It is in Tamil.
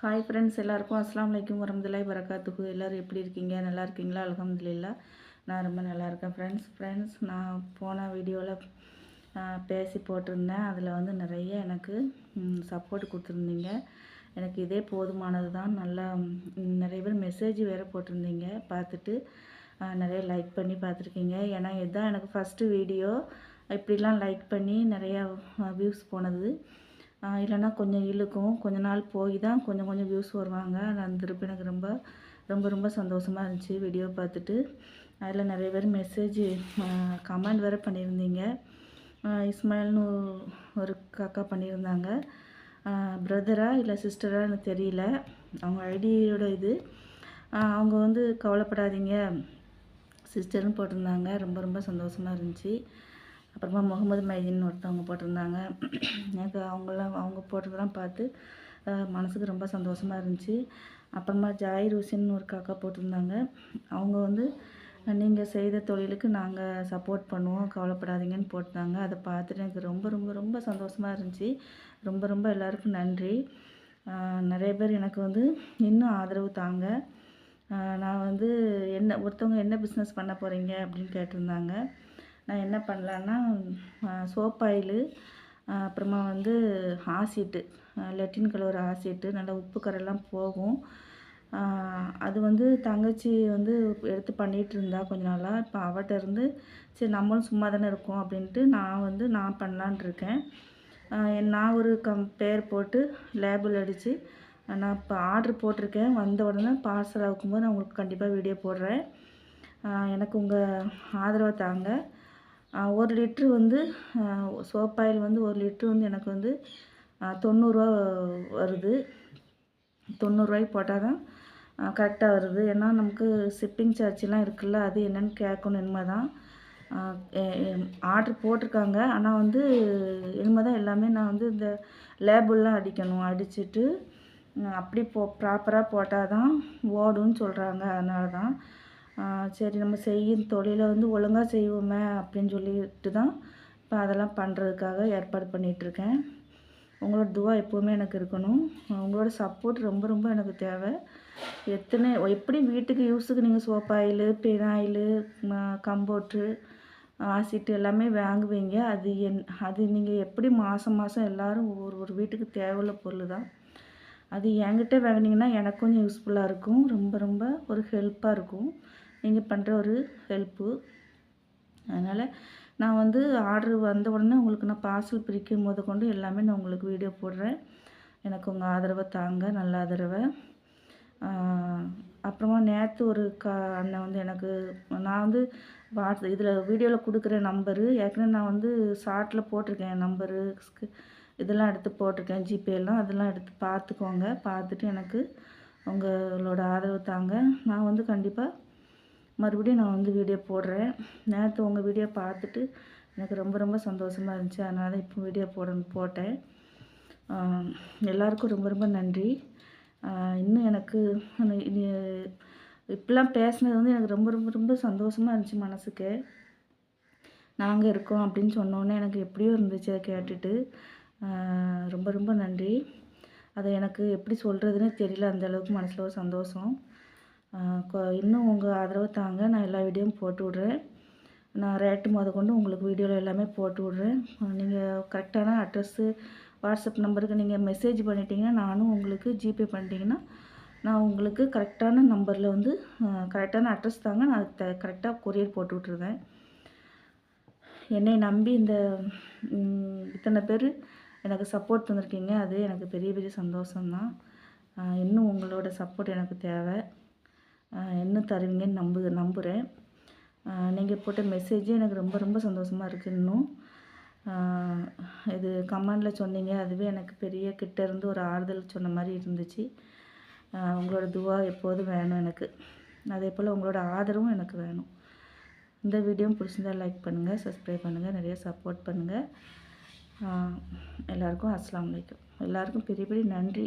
ஹாய் ஃப்ரெண்ட்ஸ் எல்லாருக்கும் அஸ்லாம் வலைக்கும் வரமதுல்லாய் வரகாத்துக்கு எல்லோரும் எப்படி இருக்கீங்க? நல்லா இருக்கீங்களா? அலகம்துல்லா நான் ரொம்ப நல்லா இருக்கேன் ஃப்ரெண்ட்ஸ் ஃப்ரெண்ட்ஸ் நான் போன வீடியோவில் பேசி போட்டிருந்தேன். அதில் வந்து நிறைய எனக்கு சப்போர்ட் கொடுத்துருந்தீங்க. எனக்கு இதே போதுமானது தான் நல்லா நிறைய பேர் மெசேஜ் வேறு போட்டிருந்தீங்க. பார்த்துட்டு நிறைய லைக் பண்ணி பார்த்துருக்கீங்க. ஏன்னா இதுதான் எனக்கு ஃபஸ்ட்டு வீடியோ. இப்படிலாம் லைக் பண்ணி நிறையா வியூஸ் போனது. இல்லைன்னா கொஞ்சம் இழுக்கும். கொஞ்ச நாள் போய் தான் கொஞ்சம் கொஞ்சம் வியூஸ் வருவாங்க. நான் திருப்பி எனக்கு ரொம்ப ரொம்ப ரொம்ப சந்தோஷமாக இருந்துச்சு வீடியோ பார்த்துட்டு. அதில் நிறைய பேர் மெசேஜ் கமெண்ட் வேறு பண்ணியிருந்தீங்க. இஸ்மாயில்னு ஒரு காக்கா பண்ணியிருந்தாங்க. பிரதரா இல்லை சிஸ்டரான்னு தெரியல. அவங்க ஐடியோட இது. அவங்க வந்து கவலைப்படாதீங்க. சிஸ்டர்னு போட்டிருந்தாங்க. ரொம்ப ரொம்ப சந்தோஷமாக இருந்துச்சு. அப்புறமா முகமது மைதின்னு ஒருத்தவங்க போட்டிருந்தாங்க. எனக்கு அவங்களாம் அவங்க போட்டதெல்லாம் பார்த்து மனசுக்கு ரொம்ப சந்தோஷமாக இருந்துச்சு. அப்புறமா ஜாயிர் ஹுசேன் ஒரு காக்கா போட்டிருந்தாங்க. அவங்க வந்து நீங்கள் செய்த தொழிலுக்கு நாங்கள் சப்போர்ட் பண்ணுவோம் கவலைப்படாதீங்கன்னு போட்டாங்க அதை பார்த்துட்டு எனக்கு ரொம்ப ரொம்ப ரொம்ப சந்தோஷமாக இருந்துச்சு. ரொம்ப ரொம்ப எல்லாருக்கும் நன்றி. நிறைய பேர் எனக்கு வந்து இன்னும் ஆதரவு தாங்க. நான் வந்து என்ன ஒருத்தவங்க என்ன பிஸ்னஸ் பண்ண போகிறீங்க அப்படின்னு கேட்டிருந்தாங்க. நான் என்ன பண்ணலான்னா சோப் ஆயிலு அப்புறமா வந்து ஆசிட்டு லெட்டின் கலர் ஆசிட்டு நல்லா உப்பு கரெல்லாம் போகும். அது வந்து தங்கச்சி வந்து எடுத்து பண்ணிகிட்டு இருந்தா கொஞ்ச நாளாக இப்போ அவட்ட இருந்து சரி நம்மளும் சும்மா தானே இருக்கோம் அப்படின்ட்டு நான் வந்து நான் பண்ணலான் இருக்கேன். நான் ஒரு கம் பேர் போட்டு லேபிள் அடித்து நான் இப்போ ஆர்ட்ரு போட்டிருக்கேன். வந்த உடனே பார்சல் ஆகும்போது நான் உங்களுக்கு கண்டிப்பாக வீடியோ போடுறேன். எனக்கு உங்கள் ஆதரவை தாங்க. ஒரு லிட்ரு வந்து சோப் ஆயில் வந்து ஒரு லிட்ரு வந்து எனக்கு வந்து தொண்ணூறுரூவா வருது. தொண்ணூறுரூவாய்க்கு போட்டால் தான் கரெக்டாக வருது. ஏன்னா நமக்கு ஷிப்பிங் சார்ஜ்லாம் இருக்குல்ல அது என்னென்னு கேட்கணும் இனிமே தான் ஆர்ட்ரு போட்டிருக்காங்க. ஆனால் வந்து இனிமே தான் எல்லாமே நான் வந்து இந்த லேபிள்லாம் அடிக்கணும். அடிச்சுட்டு அப்படி போ ப்ராப்பராக போட்டால் தான் ஓடுன்னு சொல்கிறாங்க அதனால தான் சரி நம்ம செய்யும் தொழிலை வந்து ஒழுங்காக செய்வோமே அப்படின்னு சொல்லிட்டு தான் இப்போ அதெல்லாம் பண்ணுறதுக்காக ஏற்பாடு பண்ணிகிட்ருக்கேன் உங்களோட துவா எப்போவுமே எனக்கு இருக்கணும். உங்களோட சப்போர்ட் ரொம்ப ரொம்ப எனக்கு தேவை. எத்தனை எப்படி வீட்டுக்கு யூஸுக்கு நீங்கள் soap oil phenyl comfort acid எல்லாமே வாங்குவீங்க. அது என் அது நீங்கள் எப்படி மாதம் மாதம் எல்லோரும் ஒவ்வொரு ஒரு வீட்டுக்கு தேவையுள்ள பொருள் தான். அது என்கிட்ட வாங்கினீங்கன்னா எனக்கு கொஞ்சம் யூஸ்ஃபுல்லாக இருக்கும். ரொம்ப ரொம்ப ஒரு ஹெல்ப்பாக இருக்கும். நீங்கள் பண்ணுற ஒரு ஹெல்ப்பு அதனால் நான் வந்து ஆர்டர் வந்த உடனே உங்களுக்கு நான் பார்சல் பிரிக்கும் போது கொண்டு எல்லாமே நான் உங்களுக்கு வீடியோ போடுறேன். எனக்கு உங்கள் ஆதரவை தாங்க நல்ல ஆதரவை. அப்புறமா நேற்று ஒரு க அண்ணன் வந்து எனக்கு நான் வந்து வாட்ஸ் இதில் வீடியோவில் கொடுக்குற நம்பரு ஏற்கனவே நான் வந்து ஷார்ட்டில் போட்டிருக்கேன் நம்பரு இதெல்லாம் எடுத்து போட்டிருக்கேன் ஜிபேலாம் அதெல்லாம் எடுத்து பார்த்துக்கோங்க. பார்த்துட்டு எனக்கு உங்களோட ஆதரவு தாங்க. நான் வந்து கண்டிப்பாக மறுபடியும் நான் வந்து வீடியோ போடுறேன். நேற்று உங்கள் வீடியோ பார்த்துட்டு எனக்கு ரொம்ப ரொம்ப சந்தோஷமாக இருந்துச்சு. அதனால் தான் இப்போ வீடியோ போட போட்டேன். எல்லாருக்கும் ரொம்ப ரொம்ப நன்றி. இன்னும் எனக்கு இப்படிலாம் பேசினது வந்து எனக்கு ரொம்ப ரொம்ப ரொம்ப சந்தோஷமாக இருந்துச்சு மனசுக்கு. நாங்கள் இருக்கோம் அப்படின்னு சொன்னோன்னே எனக்கு எப்படியோ இருந்துச்சு அதை கேட்டுட்டு. ரொம்ப ரொம்ப நன்றி. அதை எனக்கு எப்படி சொல்கிறதுனே தெரியல. அந்தளவுக்கு மனசில் ஒரு சந்தோஷம். இன்னும் உங்கள் ஆதரவை தாங்க நான் எல்லா வீடியோவும் போட்டு விட்றேன். நான் ரேட்டு முத கொண்டு உங்களுக்கு வீடியோவில் எல்லாமே போட்டு விட்றேன். நீங்கள் கரெக்டான அட்ரஸ்ஸு வாட்ஸ்அப் நம்பருக்கு நீங்கள் மெசேஜ் பண்ணிட்டீங்கன்னா நானும் உங்களுக்கு ஜிபே பண்ணிட்டீங்கன்னா நான் உங்களுக்கு கரெக்டான நம்பரில் வந்து கரெக்டான அட்ரஸ் தாங்க நான் த கரெக்டாக கொரியர் போட்டு விட்ருவேன் என்னை நம்பி இந்த இத்தனை பேர் எனக்கு சப்போர்ட் தந்திருக்கீங்க. அது எனக்கு பெரிய பெரிய சந்தோஷம்தான். இன்னும் உங்களோட சப்போர்ட் எனக்கு தேவை. இன்னும் தருவீங்கன்னு நம்பு நம்புகிறேன் நீங்கள் போட்ட மெசேஜே எனக்கு ரொம்ப ரொம்ப சந்தோஷமாக இருக்குது இன்னும். இது கமெண்டில் சொன்னீங்க அதுவே எனக்கு பெரிய கிட்டேருந்து ஒரு ஆறுதல் சொன்ன மாதிரி இருந்துச்சு. உங்களோட துவா எப்போதும் வேணும் எனக்கு. அதே போல் உங்களோட ஆதரவும் எனக்கு வேணும். இந்த வீடியோ பிடிச்சிருந்தால் லைக் பண்ணுங்கள் சப்ஸ்கிரைப் பண்ணுங்கள் நிறைய சப்போர்ட் பண்ணுங்கள் எல்லாருக்கும் அஸ்லாம் வலைக்கம் எல்லாருக்கும் பெரிய பெரிய நன்றி.